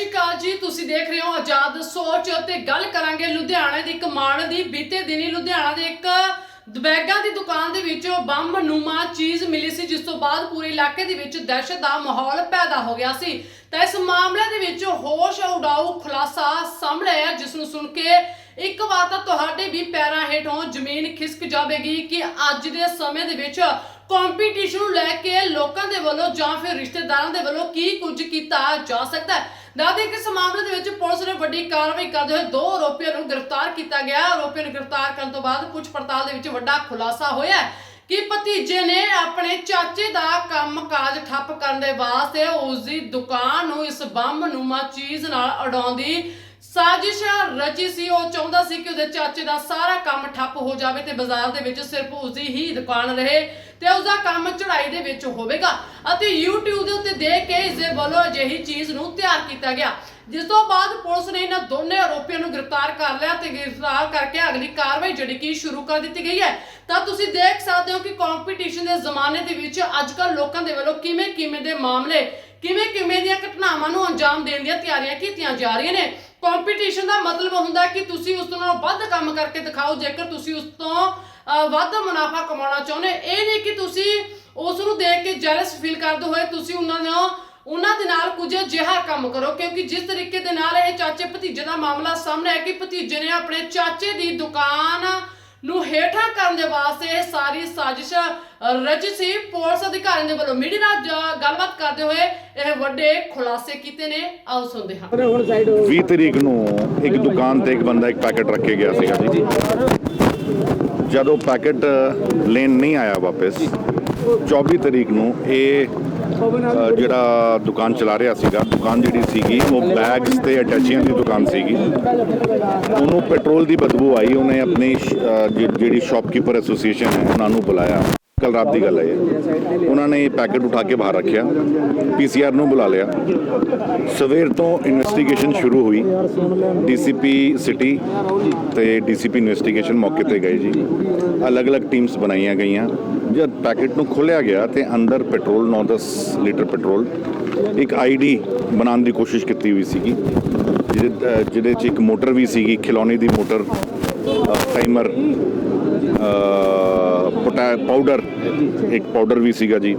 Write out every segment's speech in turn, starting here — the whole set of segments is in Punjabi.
ਸ਼੍ਰੀ ਅਕਾਲ ਜੀ, ਤੁਸੀਂ ਦੇਖ ਰਹੇ ਹੋ ਆਜ਼ਾਦ ਸੋਚ ਤੇ ਗੱਲ ਕਰਾਂਗੇ ਲੁਧਿਆਣਾ ਦੀ ਕਮਾਂਡ ਦੀ। ਬੀਤੇ ਦਿਨੀ ਲੁਧਿਆਣਾ ਦੇ ਇੱਕ ਬੈਗਾਂ ਦੀ ਦੁਕਾਨ ਦੇ ਵਿੱਚ ਬੰਬ ਨੂਮਾ ਚੀਜ਼ ਮਿਲੀ ਸੀ, ਜਿਸ ਤੋਂ ਬਾਅਦ ਪੂਰੇ ਇਲਾਕੇ ਦੇ ਵਿੱਚ ਦਹਿਸ਼ਤ ਦਾ ਮਾਹੌਲ ਪੈਦਾ ਹੋ ਗਿਆ ਸੀ। ਤਾਂ ਇਸ ਮਾਮਲੇ ਦੇ ਵਿੱਚ ਹੋਸ਼ ਉਡਾਊ ਖੁਲਾਸਾ ਸਾਹਮਣੇ ਆਇਆ, ਜਿਸ ਨੂੰ ਸੁਣ ਕੇ ਇੱਕ ਵਾਰ ਤਾਂ ਤੁਹਾਡੇ ਵੀ ਪੈਰਾਂ ਹੇਠੋਂ ਜ਼ਮੀਨ ਖਿਸਕ ਜਾਵੇਗੀ ਕਿ ਅੱਜ ਦੇ ਸਮੇਂ ਦੇ ਵਿੱਚ ਕੰਪੀਟੀਸ਼ਨ ਨੂੰ ਲੈ ਕੇ ਲੋਕਾਂ ਦੇ ਵੱਲੋਂ ਜਾਂ ਫਿਰ ਰਿਸ਼ਤੇਦਾਰਾਂ ਦੇ ਵੱਲੋਂ ਕੀ ਕੁਝ ਕੀਤਾ ਜਾ ਸਕਦਾ ਹੈ। ਦਾਦੇ ਕਿ ਇਸ ਮਾਮਲੇ ਦੇ ਵਿੱਚ ਪੁਲਿਸ ਨੇ ਵੱਡੀ ਕਾਰਵਾਈ ਕਰਦੇ ਹੋਏ ਦੋ ਆਰੋਪੀਆਂ ਨੂੰ ਗ੍ਰਿਫਤਾਰ ਕੀਤਾ ਗਿਆ। ਆਰੋਪੀਆਂ ਨੂੰ ਗ੍ਰਿਫਤਾਰ ਕਰਨ ਤੋਂ ਬਾਅਦ ਪੁੱਛ ਪੜਤਾਲ ਦੇ ਵਿੱਚ ਵੱਡਾ ਖੁਲਾਸਾ ਹੋਇਆ ਕਿ ਭਤੀਜੇ ਨੇ ਆਪਣੇ ਚਾਚੇ ਦਾ ਕੰਮਕਾਜ ਠੱਪ ਕਰਨ ਦੇ ਵਾਸਤੇ ਉਸ ਦੀ ਦੁਕਾਨ ਨੂੰ ਇਸ ਬੰਬ ਨੂਮਾ ਚੀਜ਼ ਨਾਲ ਉਡਾਉਣ ਸਾਜ਼ਿਸ਼ ਰਚੀ ਸੀ, ਉਹ ਚਾਹੁੰਦਾ ਸੀ ਕਿ ਉਹਦੇ ਚਾਚੇ ਦਾ ਸਾਰਾ ਕੰਮ ਠੱਪ ਹੋ ਜਾਵੇ ਤੇ ਬਾਜ਼ਾਰ ਦੇ ਵਿੱਚ ਸਿਰਫ ਉਸ ਹੀ ਦੁਕਾਨ ਰਹੇ ਤੇ ਉਸਦਾ ਕੰਮ ਚੜਾਈ ਦੇ ਵਿੱਚ ਹੋਵੇਗਾ ਅਤੇ YouTube ਦੇ ਉੱਤੇ ਦੇਖ ਕੇ ਇਸ ਦੇ ਵੱਲੋਂ ਅਜਿਹੀ ਚੀਜ਼ ਨੂੰ ਤਿਆਰ ਕੀਤਾ ਗਿਆ, ਜਿਸ ਤੋਂ ਬਾਅਦ ਪੁਲਿਸ ਨੇ ਇਹਨਾਂ ਦੋਨੇ ਆਰੋਪੀਆਂ ਨੂੰ ਗ੍ਰਿਫਤਾਰ ਕਰ ਲਿਆ ਤੇ ਗ੍ਰਿਫਤਾਰ ਕਰਕੇ ਅਗਲੀ ਕਾਰਵਾਈ ਜਿਹੜੀ ਕਿ ਸ਼ੁਰੂ ਕਰ ਦਿੱਤੀ ਗਈ ਹੈ। ਤਾਂ ਤੁਸੀਂ ਦੇਖ ਸਕਦੇ ਹੋ ਕਿ ਕੰਪੀਟੀਸ਼ਨ ਦੇ ਜ਼ਮਾਨੇ ਦੇ ਵਿੱਚ ਅੱਜਕੱਲ ਲੋਕਾਂ ਦੇ ਵੱਲੋਂ ਕਿਵੇਂ ਕਿਵੇਂ ਦੇ ਮਾਮਲੇ ਕਿਵੇਂ ਕਿਵੇਂ ਦੀਆਂ ਘਟਨਾਵਾਂ ਨੂੰ ਅੰਜਾਮ ਦੇਣ ਦੀਆਂ ਤਿਆਰੀਆਂ ਕੀਤੀਆਂ ਜਾ ਰਹੀਆਂ ਨੇ? ਕੰਪੀਟੀਸ਼ਨ ਦਾ ਮਤਲਬ ਹੁੰਦਾ ਕਿ ਤੁਸੀਂ ਉਸ ਤੋਂ ਵੱਧ ਕੰਮ ਕਰਕੇ ਦਿਖਾਓ, ਜੇਕਰ ਤੁਸੀਂ ਉਸ ਤੋਂ ਵੱਧ ਮੁਨਾਫਾ ਕਮਾਉਣਾ ਚਾਹੁੰਦੇ। ਇਹ ਨਹੀਂ ਕਿ ਤੁਸੀਂ ਉਸ ਨੂੰ ਦੇਖ ਕੇ ਜੈਲਸ ਫੀਲ ਕਰਦੇ ਹੋਏ ਤੁਸੀਂ ਉਹਨਾਂ ਨੂੰ ਉਹਨਾਂ ਦੇ ਨਾਲ ਕੁਝ ਅਜਿਹਾ ਕੰਮ ਕਰੋ, ਕਿਉਂਕਿ ਜਿਸ ਤਰੀਕੇ ਦੇ ਨਾਲ ਇਹ ਚਾਚੇ ਭਤੀਜੇ ਦਾ ਮਾਮਲਾ ਸਾਹਮਣੇ ਆਇਆ ਕਿ ਭਤੀਜੇ ਨੇ ਆਪਣੇ ਚਾਚੇ ਦੀ ਦੁਕਾਨ ਹੇਠਾਂ ਕਰਨ ਦੇ ਵਾਸਤੇ ਇਹ ਸਾਰੀ ਸਾਜ਼ਿਸ਼ ਰਚੀ ਸੀ। ਪੁਲਿਸ ਅਧਿਕਾਰੀਆਂ ਦੇ ਵੱਲੋਂ ਮੀਡੀਆ ਨਾਲ ਗੱਲਬਾਤ ਕਰਦੇ ਹੋਏ ਇਹ ਵੱਡੇ ਖੁਲਾਸੇ ਕੀਤੇ ਨੇ। ਆਓ ਸੁਣਦੇ ਹਾਂ। 20 ਤਰੀਕ ਨੂੰ ਇੱਕ ਦੁਕਾਨ ਤੇ ਇੱਕ ਬੰਦਾ ਇੱਕ ਪੈਕੇਟ ਰੱਖ ਕੇ ਗਿਆ ਸੀਗਾ ਜੀ। ਜਦੋਂ ਪੈਕੇਟ ਲੈਣ ਨਹੀਂ ਆਇਆ ਵਾਪਸ 24 ਤਰੀਕ ਨੂੰ ਇਹ ਜਿਹੜਾ ਦੁਕਾਨ ਚਲਾ ਰਿਹਾ ਸੀਗਾ, ਦੁਕਾਨ ਜਿਹੜੀ ਸੀਗੀ, ਉਹ ਬੈਗਸ ਤੇ ਅਟੈਚੀਆਂ ਦੀ ਦੁਕਾਨ ਸੀਗੀ। ਉਹਨੂੰ ਪੈਟਰੋਲ ਦੀ ਬਦਬੂ ਆਈ, ਉਹਨੇ ਆਪਣੀ ਜਿਹੜੀ ਸ਼ਾਪਕੀਪਰ ਐਸੋਸੀਏਸ਼ਨ ਹੈ, ਉਹਨਾਂ ਨੂੰ ਬੁਲਾਇਆ। ਕੱਲ ਰਾਤ ਦੀ ਗੱਲ ਹੈ ਇਹ। ਉਹਨਾਂ ਨੇ ਇਹ ਪੈਕੇਟ ਉਠਾ ਕੇ ਬਾਹਰ ਰੱਖਿਆ। ਪੀਸੀਆਰ ਨੂੰ ਬੁਲਾ ਲਿਆ। ਸਵੇਰ ਤੋਂ ਇਨਵੈਸਟੀਗੇਸ਼ਨ ਸ਼ੁਰੂ ਹੋਈ। ਡੀਸੀਪੀ ਸਿਟੀ ਤੇ ਡੀਸੀਪੀ ਇਨਵੈਸਟੀਗੇਸ਼ਨ ਮੌਕੇ ਤੇ ਗਏ ਜੀ। ਅਲੱਗ-ਅਲੱਗ ਟੀਮਸ ਬਣਾਈਆਂ ਗਈਆਂ। ਜਦ ਪੈਕੇਟ ਨੂੰ ਖੋਲ੍ਹਿਆ ਗਿਆ ਤੇ ਅੰਦਰ ਪੈਟਰੋਲ 9-10 ਲੀਟਰ ਪੈਟਰੋਲ, ਇੱਕ ਆਈਡੀ ਬਣਾਉਣ ਦੀ ਕੋਸ਼ਿਸ਼ ਕੀਤੀ ਹੋਈ ਸੀਗੀ। ਜਿਹਦੇ ਜਿਹਦੇ 'ਚ ਇੱਕ ਮੋਟਰ ਵੀ ਸੀਗੀ, ਖਿਲੌਣੇ ਦੀ ਮੋਟਰ ਟਾਈਮਰ ਪੋਟਾ ਪਾਊਡਰ ਇੱਕ ਪਾਊਡਰ ਵੀ ਸੀਗਾ ਜੀ,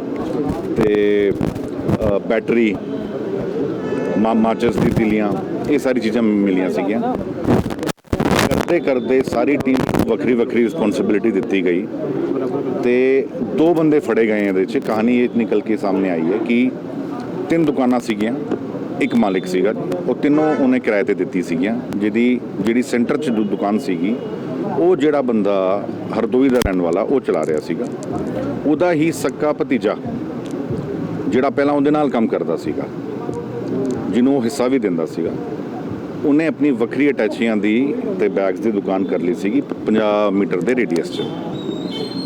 ਤੇ ਬੈਟਰੀ ਮਾ, ਮਾਚਸ ਦੀ ਤਿਲੀਆਂ, ਇਹ ਸਾਰੀ ਚੀਜ਼ਾਂ ਮਿਲੀਆਂ ਸੀਗੀਆਂ। ਕਰਦੇ ਕਰਦੇ ਸਾਰੀ ਟੀਮ ਵੱਖਰੀ ਵੱਖਰੀ ਰਿਸਪੌਂਸਿਬਿਲਿਟੀ ਦਿੱਤੀ ਗਈ। ਤੇ ਦੋ ਬੰਦੇ ਫੜੇ ਗਏ ਇਹਦੇ 'ਚ, ਕਹਾਣੀ ਇਹ ਨਿਕਲ ਕੇ ਸਾਹਮਣੇ ਆਈ ਹੈ ਕਿ ਤਿੰਨ ਦੁਕਾਨਾਂ ਸੀਗੀਆਂ, ਇੱਕ ਮਾਲਿਕ ਸੀਗਾ, ਉਹ ਤਿੰਨੋਂ ਉਹਨੇ ਕਿਰਾਏ ਤੇ ਦਿੱਤੀ ਸੀਗੀਆਂ, ਜਿਹਦੀ, ਜਿਹੜੀ ਸੈਂਟਰ 'ਚ ਦੁ- ਦੁਕਾਨ ਸੀਗੀ, ਉਹ ਜਿਹੜਾ ਬੰਦਾ ਹਰਦੋਈ ਦਾ ਰਹਿਣ ਵਾਲਾ, ਉਹ ਚਲਾ ਰਿਹਾ ਸੀਗਾ। ਉਹਦਾ ਹੀ ਸੱਕਾ ਭਤੀਜਾ, ਜਿਹੜਾ ਪਹਿਲਾਂ ਉਹਦੇ ਨਾਲ ਕੰਮ ਕਰਦਾ ਸੀਗਾ, ਜਿਹਨੂੰ ਉਹ ਹਿੱਸਾ ਵੀ ਦਿੰਦਾ ਸੀਗਾ, ਉਹਨੇ ਆਪਣੀ ਵੱਖਰੀ ਅਟੈਚੀਆਂ ਦੀ ਤੇ ਬੈਗਸ ਦੀ ਦੁਕਾਨ ਕਰ ਲਈ ਸੀਗੀ 50 ਮੀਟਰ ਦੇ ਰੇਡੀਅਸ 'ਚ।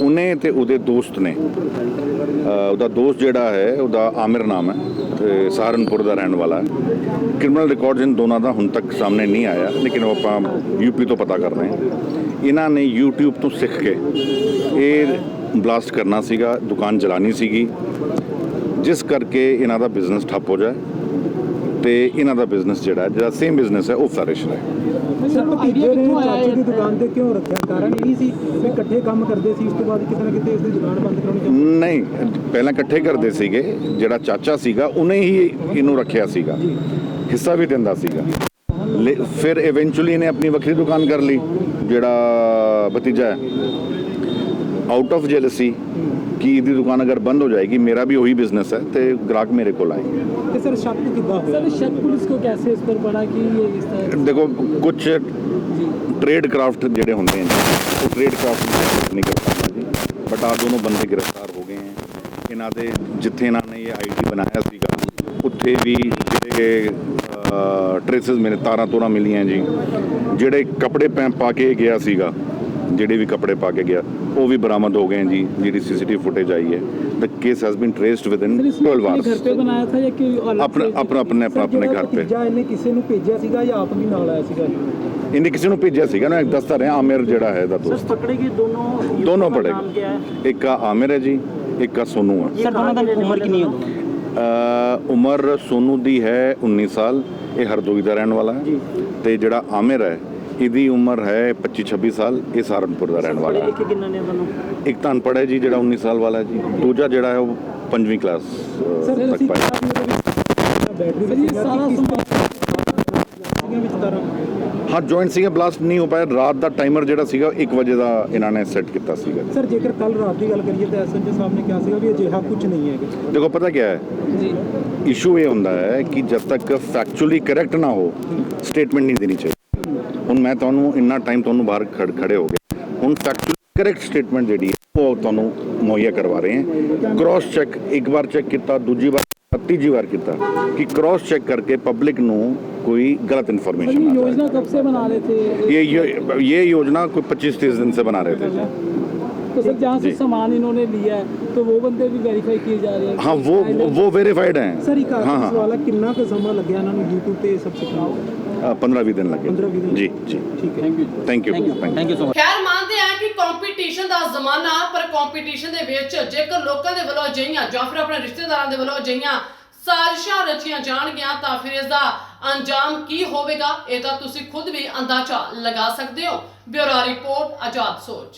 ਉਹਨੇ ਤੇ ਉਹਦੇ ਦੋਸਤ ਨੇ ਉਹਦਾ ਦੋਸਤ ਜਿਹੜਾ ਹੈ, ਉਹਦਾ ਆਮਿਰ ਨਾਮ ਹੈ ਸਹਾਰਨਪੁਰ ਦਾ ਰਹਿਣ ਵਾਲਾ ਹੈ। ਕ੍ਰਿਮੀਨਲ ਰਿਕਾਰਡ ਇਨ ਦੋਨਾਂ ਦਾ ਹੁਣ ਤੱਕ ਸਾਹਮਣੇ ਨਹੀਂ ਆਇਆ, ਲੇਕਿਨ ਉਹ ਆਪਾਂ ਯੂਪੀ ਤੋਂ ਪਤਾ ਕਰ ਰਹੇ ਹਾਂ। ਇਹਨਾਂ ਨੇ YouTube ਤੋਂ ਸਿੱਖ ਕੇ ਇਹ ਬਲਾਸਟ ਕਰਨਾ ਸੀਗਾ, ਦੁਕਾਨ ਜਲਾਣੀ ਸੀਗੀ, ਜਿਸ ਕਰਕੇ ਇਹਨਾਂ ਦਾ ਬਿਜ਼ਨਸ ਠੱਪ ਹੋ ਜਾਏ। ਤੇ ਇਹਨਾਂ ਦਾ ਬਿਜ਼ਨਸ ਜਿਹੜਾ ਜਿਹੜਾ ਸੇਮ ਬਿਜ਼ਨਸ ਹੈ ਉਹ ਫਲਰਿਸ਼ ਰਹੇ ਸਰ ਭਤੀਜੇ ਨੇ ਚਾਚੇ ਦੀ ਦੁਕਾਨ ਤੇ ਕਿਉਂ ਰੱਖਿਆ? ਕਾਰਨ ਇਹ ਨਹੀਂ ਸੀ ਵੀ ਇਕੱਠੇ ਕੰਮ ਕਰਦੇ ਸੀ ਉਸ ਤੋਂ ਬਾਅਦ ਕਿਤੇ ਨਾ ਕਿਤੇ ਇਸ ਦੀ ਦੁਕਾਨ ਬੰਦ ਕਰਾਉਣੀ ਚਾਹੀਦੀ ਨਹੀਂ ਪਹਿਲਾਂ ਇਕੱਠੇ ਕਰਦੇ ਸੀਗੇ ਜਿਹੜਾ ਚਾਚਾ ਸੀਗਾ ਉਹਨੇ ਹੀ ਇਹਨੂੰ ਰੱਖਿਆ ਸੀਗਾ। ਹਿੱਸਾ ਵੀ ਦਿੰਦਾ ਸੀਗਾ। ਫਿਰ ਇਵੈਂਚੁਅਲੀ ਇਹਨੇ ਆਪਣੀ ਵੱਖਰੀ ਦੁਕਾਨ ਕਰ ਲਈ ਜਿਹੜਾ ਭਤੀਜਾ ਹੈ। ਆਊਟ ਆਫ ਜੈਲਸੀ ਕਿ ਇਹਦੀ ਦੁਕਾਨ ਅਗਰ ਬੰਦ ਹੋ ਜਾਏਗੀ ਮੇਰਾ ਵੀ ਉਹੀ ਬਿਜ਼ਨਸ ਹੈ ਤੇ ਗ੍ਰਾਹਕ ਮੇਰੇ ਕੋਲ ਆਏਗੇ ਤੇ ਸਰ ਸ਼ੱਕ ਕਿੱਦਾਂ ਹੋਇਆ सर शक पुलिस को कैसे इस पर पड़ा कि ये इस तरह ਦੇਖੋ ਕੁਝ ਟ੍ਰੇਡ ਕਰਾਫਟ ਜਿਹੜੇ ਹੁੰਦੇ ਨੇ ਉਹ ਟ੍ਰੇਡ ਕਰਾਫਟ ਨਹੀਂ ਕਰ ਪਾਉਂਦਾ ਜੀ ਬਟ ਆ ਦੋਨੋਂ ਬੰਦੇ ਗ੍ਰਿਫਤਾਰ ਹੋ ਗਏ ਹੈ ਇਹਨਾਂ ਦੇ ਜਿੱਥੇ ਇਹਨਾਂ ਨੇ ਇਹ ਆਈਡੀ ਬਣਾਇਆ ਸੀਗਾ ਉੱਥੇ ਵੀ ਜਿਹੜੇ ਟ੍ਰੇਸਸ ਮੇਰੇ ਤਾਰਾਂ ਤੋਰਾਂ ਮਿਲੀਆਂ ਜੀ ਜਿਹੜੇ ਕੱਪੜੇ ਪੈ ਪਾ ਕੇ ਗਿਆ ਸੀਗਾ ਜਿਹੜੇ ਵੀ ਕੱਪੜੇ ਪਾ ਕੇ ਗਿਆ ਉਹ ਵੀ ਬਰਾਮਦ ਹੋ ਗਏ ਹੈ ਜੀ ਜਿਹੜੀ ਸੀਸੀਟੀਵੀ ਫੁਟੇਜ ਆਈ ਹੈ the case has been traced within sir इसने 12 अपने घर पे ਆਵਰਸ बनाया था या कि अलग ਆਪਣਾ से- ਆਪਣਾ ਆਪਣੇ ਆਪਣਾ ਆਪਣੇ ਜਿਹੜਾ ਘਰ ਤੇ ਭਤੀਜਾ ਇਹਨੇ ਕਿਸੇ ਨੂੰ ਭੇਜਿਆ ਸੀਗਾ ਜਾਂ ਆਪ ਵੀ ਨਾਲ ਆਇਆ ਸੀਗਾ ਇਹਨੇ ਕਿਸੇ ਨੂੰ ਭੇਜਿਆ ਸੀਗਾ ਨਾ ਇੱਕ ਦੱਸਦਾ ਰਿਹਾ ਆਮਿਰ ਜਿਹੜਾ ਹੈ ਦਾ ਦੋਸਤ पकड़े गए दोनों ਦੋਨੋਂ ਪੜੇਗਾ ਇੱਕ ਆ ਆਮਿਰ ਹੈ ਜੀ ਇੱਕ ਆ ਸੋਨੂ ਹੈ सर दोनों की उम्र कितनी है ਅ, ਉਮਰ ਸੋਨੂ ਦੀ ਹੈ 19 ਸਾਲ ਇਹ ਹਰਦੋਈ ਦਾ ਰਹਿਣ ਵਾਲਾ ਹੈ ਤੇ ਜਿਹੜਾ ਆਮਿਰ ਹੈ ਇਹਦੀ ਉਮਰ ਹੈ 25 26 ਸਾਲ ਇਹ ਸਹਾਰਨਪੁਰ ਦਾ ਰਹਿਣ ਵਾਲਾ ਹੈ। ਕਿੰਨਾ ਨੇ ਇੱਕ ਤਾਂ ਅਨਪੜ੍ਹ ਹੈ ਜੀ ਜਿਹੜਾ 19 ਸਾਲ ਵਾਲਾ ਹੈ ਜੀ। ਦੂਜਾ ਜਿਹੜਾ ਹੈ ਉਹ ਪੰਜਵੀਂ ਕਲਾਸ ਸਰ ਤੱਕ ਤਰ੍ਹਾਂ ਹਾਂ ਜੁਆਇੰਟ ਸੀਗਾ ਬਲਾਸਟ ਨਹੀਂ ਹੋ ਪਾਇਆ। ਰਾਤ ਦਾ ਟਾਈਮਰ ਜਿਹੜਾ ਸੀਗਾ 1 ਵਜੇ ਦਾ ਇਹਨਾਂ ਨੇ ਸੈੱਟ ਕੀਤਾ ਸੀਗਾ। ਸਰ ਜੇਕਰ ਕੱਲ ਰਾਤ ਦੀ ਗੱਲ ਕਰੀਏ ਤਾਂ ਐਸਐਨਜੀ ਸਾਹਿਬ ਨੇ ਕਿਹਾ ਸੀਗਾ ਵੀ ਅਜਿਹਾ ਕੁਝ ਨਹੀਂ ਹੈਗਾ ਦੇਖੋ ਪਤਾ ਕੀ ਹੈ? ਜੀ। ਇਸ਼ੂ ਇਹ ਹੁੰਦਾ ਹੈ ਕਿ ਜਦ ਤੱਕ ਫੈਕਚੁਅਲੀ ਕਰੈਕਟ ਨਾ ਹੋ ਸਟੇਟਮੈਂਟ ਨਹੀਂ ਦੇਣੀ ਚਾਹੀਦੀ। ਹੁਣ ਮੈਂ ਤੁਹਾਨੂੰ ਇੰਨਾ ਟਾਈਮ ਤੁਹਾਨੂੰ ਬਾਹਰ ਖੜ ਖੜੇ ਹੋ ਗਏ ਹੁਣ ਫੈਕਚੁਅਲੀ ਕਰੈਕਟ ਸਟੇਟਮੈਂਟ ਜਿਹੜੀ ਹੈ ਉਹ ਤੁਹਾਨੂੰ ਮੁਹੱਈਆ ਕਰਵਾ ਰਹੇ ਹਾਂ ਕ੍ਰਾਸ ਚੈੱਕ ਇੱਕ ਵਾਰ ਚੈੱਕ ਕੀਤਾ ਦੂਜੀ ਵਾਰ ਤੀਜੀ ਵਾਰ ਕੀਤਾ ਕਿ ਕ੍ਰਾਸ ਚੈੱਕ ਕਰਕੇ ਪਬਲਿਕ ਨੂੰ कोई गलत सर, इन्फॉर्मेशन ये ना योजना जाए कब से बना रहे थे ये ये ये योजना कोई 25-30 दिन से बना रहे थे जी तो सर जहाँ से जी। सामान इन्होंने लिया है तो वो बंदे भी वेरीफाई किए जा रहे हैं हाँ वो वो वेरीफाइड हैं ਸਰ ਇੱਕ ਆਖਰੀ हाँ हाँ ਸਵਾਲ ਹੈ ਕਿੰਨਾ ਕੁ ਸਮਾਂ ਲੱਗਿਆ ਇਹਨਾਂ ਨੂੰ YouTube ਤੇ ਇਹ ਸਭ ਸਿੱਖਣ ਨੂੰ पंद्रह बीस दिन लगे 15-20 ਦਿਨ जी जी ਠੀਕ ਹੈ थैंक यू थैंक यू ਖੈਰ ਮੰਨਦੇ ਆ ਕਿ ਕੰਪੀਟੀਸ਼ਨ ਦਾ ਜ਼ਮਾਨਾ ਪਰ ਕੰਪੀਟੀਸ਼ਨ ਦੇ ਵਿੱਚ ਜੇਕਰ ਲੋਕਾਂ ਦੇ ਵੱਲੋਂ ਅਜਿਹੀਆਂ ਜਾਂ ਫਿਰ ਆਪਣੇ ਰਿਸ਼ਤੇਦਾਰਾਂ ਦੇ ਵੱਲੋਂ ਅਜਿਹੀਆਂ ਸਾਜ਼ਿਸ਼ਾਂ ਰਚੀਆਂ ਜਾਣਗੀਆਂ ਤਾਂ ਫਿਰ ਇਸ ਦਾ ਅੰਜਾਮ ਕੀ ਹੋਵੇਗਾ ਇਹ ਤਾਂ ਤੁਸੀਂ ਖੁਦ ਵੀ ਅੰਦਾਜ਼ਾ ਲਗਾ ਸਕਦੇ ਹੋ ਬਿਊਰੋ ਰਿਪੋਰਟ ਆਜ਼ਾਦ ਸੋਚ